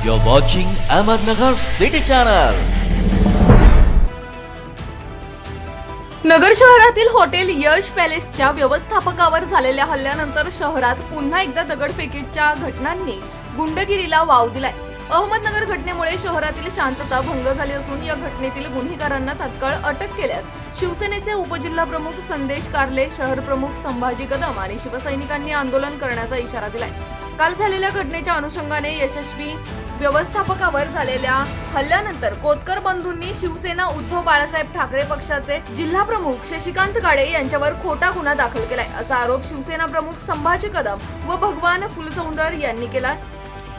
You're watching Ahmednagar City Channel. नगर शहरातील hotel यश पॅलेसच्या व्यवस्थापकावर झालेल्या हल्ल्यानंतर शहरात पुन्हा एकदा दगडफेकीच्या घटनांनी गुंडगिरीला वाव दिलाय अहमदनगर घटनेमुळे शहरातील शांतता भंग झाली असून या घटनेतील गुन्हेगारांना तात्काळ अटक केल्यास शिवसेनेचे उपजिल्हा प्रमुख संदेश कारले शहर प्रमुख संभाजी कदम आणि शिवसैनिकांनी आंदोलन करण्याचा इशारा दिलाय काल झालेल्या घटनेच्या अनुषंगाने यशस्वी व्यवस्थापकावर झालेल्या हल्ल्यानंतर कोतकर बंधूंनी शिवसेना उद्धव बाळासाहेब ठाकरे पक्षाचे जिल्हा प्रमुख शशिकांत गाडे यांच्यावर खोटा गुन्हा दाखल केलाय असा आरोप शिवसेना प्रमुख संभाजी कदम व भगवान फुलसौंदर यांनी केला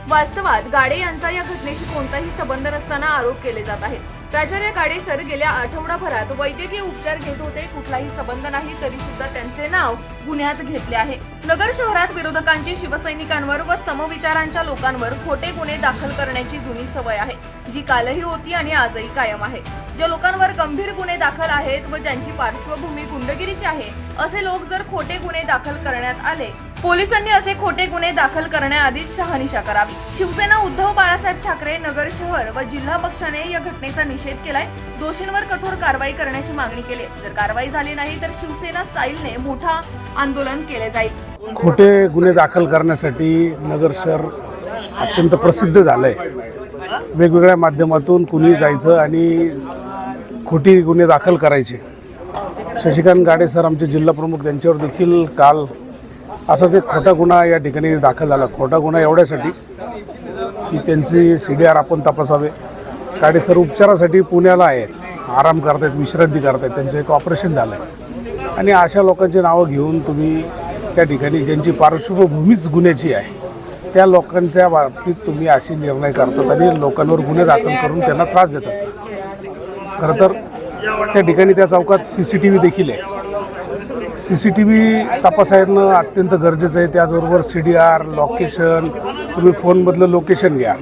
वास्तवात गाडे यांचा या घटनेशी कोणताही संबंध नसताना आरोप केले जात आहेत. प्राचार्य गाडे सर गेल्या आठवडाभरात वैद्यकीय उपचार घेत होते. कुठलाही संबंध नाही तरी सुद्धा त्यांचे नाव गुन्ह्यात घेतले आहे. नगर शहरात विरोधकांची शिवसैनिकांवर व समविचारांच्या लोकांवर खोटे गुन्हे दाखल करण्याची जुनी सवय आहे जी कालही होती आणि आजही कायम आहे. ज्या लोकांवर गंभीर गुन्हे दाखल आहेत व ज्यांची पार्श्वभूमी गुंडगिरीची आहे असे लोक जर खोटे गुन्हे दाखल करण्यात आले पोलिसांनी असे खोटे गुन्हे दाखल करण्याआधीच शहानिशा करावी. शिवसेना उद्धव बाळासाहेब ठाकरे नगर शहर व जिल्हा पक्षाने या घटनेचा निषेध केलाय. दोषींवर कठोर कारवाई करण्याची मागणी केली आहे. जर कारवाई झाली नाही तर शिवसेना स्टाईलने मोठा आंदोलन केले जाईल. खोटे गुन्हे दाखल करण्यासाठी नगर शहर अत्यंत प्रसिद्ध झालं आहे वेगवेगळ्या माध्यमातून कुणी जायचं आणि खोटी गुन्हे दाखल करायचे. शशिकांत गाडे सर आमचे जिल्हा प्रमुख त्यांच्यावर देखील काल असाच एक खोटा गुन्हा या ठिकाणी दाखल झाला. खोटा गुन्हा एवढ्यासाठी की त्यांची सी डी आर आपण तपासावे. गाडे सर उपचारासाठी पुण्याला आहेत. आराम करतायत विश्रांती करतायत. त्यांचं एक ऑपरेशन झालं आहे आणि अशा लोकांची नावं घेऊन तुम्ही त्या ठिकाणी ज्यांची पार्श्वभूमीच गुन्ह्याची आहे त्या लोकांच्या बाबतीत तुम्ही असे निर्णय करतात आणि लोकांवर गुन्हे दाखल करून त्यांना त्रास देतात. खरं तर त्या ठिकाणी त्या चौकात सी सी टी व्ही देखील आहे. सी सी टी व्ही तपासायनं अत्यंत गरजेचं आहे. त्याचबरोबर सी डी आर लोकेशन तुम्ही फोनमधलं लोकेशन घ्या.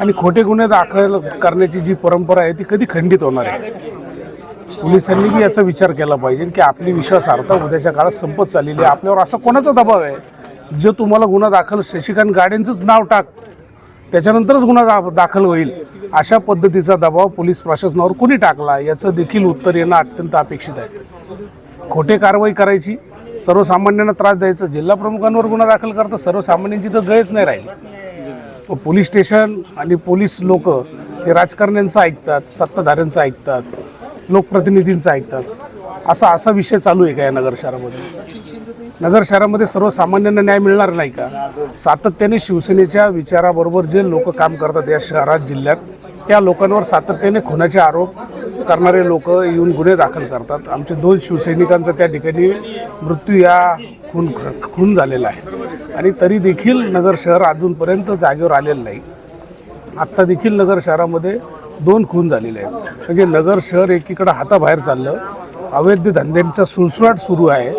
आणि खोटे गुन्हे दाखल करण्याची जी परंपरा आहे ती कधी खंडित होणार आहे? पोलिसांनी बी याचा विचार केला पाहिजे की आपली विश्वासार्हता उद्याच्या काळात संपत चाललेली आहे. आपल्यावर असा कोणाचा दबाव आहे? जो तुम्हाला गुन्हा दाखल शशिकांत गाड्यांचंच नाव टाक. त्याच्यानंतरच गुन्हा दा दाखल होईल. अशा पद्धतीचा दबाव पोलीस प्रशासनावर कुणी टाकला? याचं देखील उत्तर येणं अत्यंत अपेक्षित आहे. खोटे कारवाई करायची सर्वसामान्यांना त्रास द्यायचं जिल्हा प्रमुखांवर गुन्हा दाखल करता सर्वसामान्यांची तर गयच नाही राहिली. पोलीस स्टेशन आणि पोलीस लोक हे राजकारण्यांचं ऐकतात सत्ताधाऱ्यांचं ऐकतात लोकप्रतिनिधींचं ऐकतात. असा असा विषय चालू आहे का या नगर शहरामध्ये नगर शहरामध्ये सर्वसामान्यांना न्याय मिळणार नाही का? सातत्याने शिवसेनेच्या विचाराबरोबर जे लोक काम करतात या शहरात जिल्ह्यात त्या लोकांवर सातत्याने खुनाचे आरोप करणारे लोक येऊन गुन्हे दाखल करतात. आमचे दोन शिवसैनिकांचा त्या ठिकाणी मृत्यू या खून खून झालेला आहे. आणि तरी देखील नगर शहर अजूनपर्यंत जागेवर आलेलं नाही. आत्ता देखील नगर शहरामध्ये दोन खून झालेले आहेत. म्हणजे नगर शहर एकीकडं हाताबाहेर चाललं. अवैध धंद्यांचा सुळसुळाट सुरू आहे.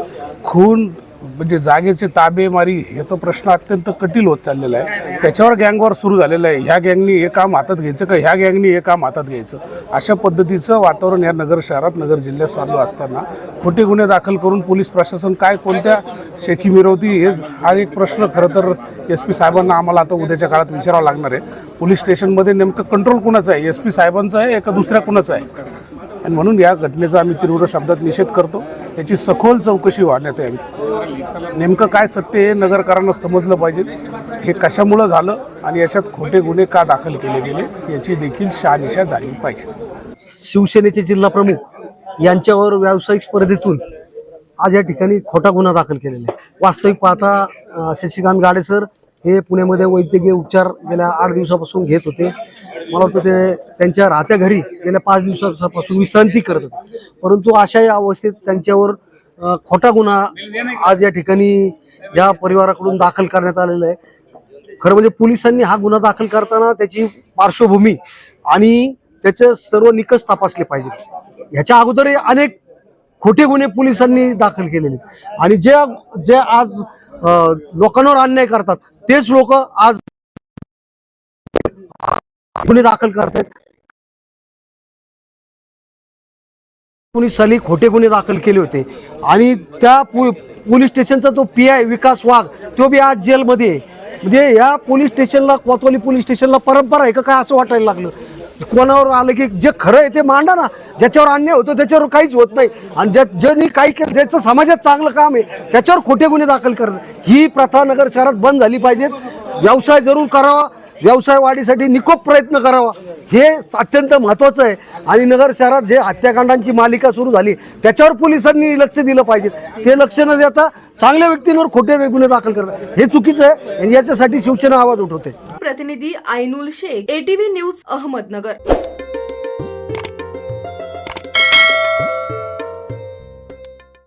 खून म्हणजे जागेचे ताबेमारी हे तो प्रश्न अत्यंत कठीण होत चाललेला आहे. त्याच्यावर गँगवर सुरू झालेलं आहे. ह्या गँगनी हे काम हातात घ्यायचं का? ह्या गँगनी हे काम हातात घ्यायचं? अशा पद्धतीचं वातावरण या नगर शहरात नगर जिल्ह्यात चालू असताना खोटे गुन्हे दाखल करून पोलीस प्रशासन काय कोणत्या शेखी मिरवती हे हा एक प्रश्न खरं तर एस पी साहेबांना आम्हाला आता उद्याच्या काळात विचारावं लागणार आहे. पोलीस स्टेशनमध्ये नेमकं कंट्रोल कुणाचं आहे? एस पी साहेबांचं आहे का दुसऱ्या कुणाचं आहे? आणि म्हणून या घटनेचा आम्ही तीव्र शब्दात निषेध करतो. याची सखोल चौकशी वाढण्यात यावी. नेमकं काय सत्य हे नगरकरांना समजलं पाहिजे. हे कशामुळं झालं आणि याच्यात खोटे गुन्हे का दाखल केले गेले याची देखील शहानिशा झाली पाहिजे. शिवसेनेचे जिल्हा प्रमुख यांच्यावर व्यावसायिक स्पर्धेतून आज या ठिकाणी खोटा गुन्हा दाखल केलेला आहे. वास्तविक पाहता शशिकांत गाडे सर हे पुण्यामध्ये वैद्यकीय उपचार गेल्या आठ दिवसापासून घेत होते. मला वाटतं ते त्यांच्या राहत्या घरी गेल्या पाच दिवसापासून विश्रांती करत होते. परंतु अशा या अवस्थेत त्यांच्यावर खोटा गुन्हा आज या ठिकाणी या परिवाराकडून दाखल करण्यात आलेला आहे. खरं म्हणजे पोलिसांनी हा गुन्हा दाखल करताना त्याची पार्श्वभूमी आणि त्याचे सर्व निकष तपासले पाहिजे ह्याच्या अगोदरही अनेक खोटे गुन्हे पोलिसांनी दाखल केलेले आणि जे जे आज लोकांवर अन्याय करतात. तेच लोक आज गुन्हे दाखल करतात कुणी सली खोटे गुन्हे दाखल केले होते. आणि त्या पोलीस स्टेशनचा तो पी आय विकास वाघ तो बी आज जेलमध्ये आहे. म्हणजे या पोलीस स्टेशनला कोतवाली पोलीस स्टेशनला परंपरा आहे का? काय असं वाटायला लागलं? कोणावर आलं की जे खरं आहे ते मांडा ना. ज्याच्यावर अन्याय होतो त्याच्यावर काहीच होत नाही. आणि ज्या ज्यांनी काही केलं ज्याचं समाजात चांगलं काम आहे त्याच्यावर खोटे गुन्हे दाखल करणं. ही प्रथा नगर शहरात बंद झाली पाहिजेत. व्यवसाय जरूर करावा. व्यवसाय वाढीसाठी निकोप प्रयत्न करावा. हे अत्यंत महत्त्वाचं आहे. आणि नगर शहरात जे हत्याकांडांची मालिका सुरू झाली त्याच्यावर पोलिसांनी लक्ष दिलं पाहिजे ते लक्ष न देता चांगल्या व्यक्तींवर खोटे गुन्हे दाखल करतात हे चुकीचं आहे. आणि याच्यासाठी शिवसेना आवाज उठवते. प्रतिनिधी आयनुल शेख एटीव्ही न्यूज अहमदनगर.